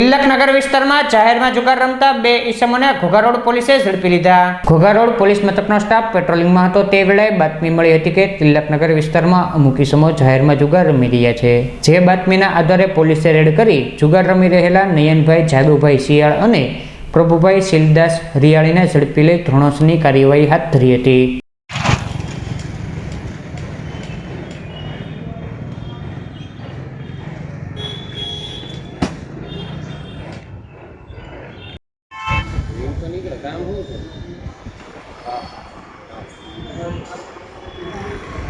તિલકનગર વિસ્તારમાં જાહેરમાં જુગાર રમતા બે ઈસમોને ઘોઘા રોડ પોલીસે ઝડપી લીધા. ઘોઘા રોડ પોલીસ મથકનો સ્ટાફ પેટ્રોલિંગમાં હતો. તે વેળાએ બાતમી મળી હતી કે તિલકનગર વિસ્તારમાં અમુક ઈસમો જાહેરમાં જુગાર રમી રહ્યા છે. જે બાતમીના આધારે પોલીસે રેડ કરી જુગાર રમી રહેલા નયનભાઈ, જાદુભાઈ શિયાળ અને પ્રભુભાઈ શિલદાસ હરિયાળીને ઝડપી લઈ ધોરણસરની કાર્યવાહી હાથ ધરી હતી. આપો તો નીકળે. કામ શકે છે? નથી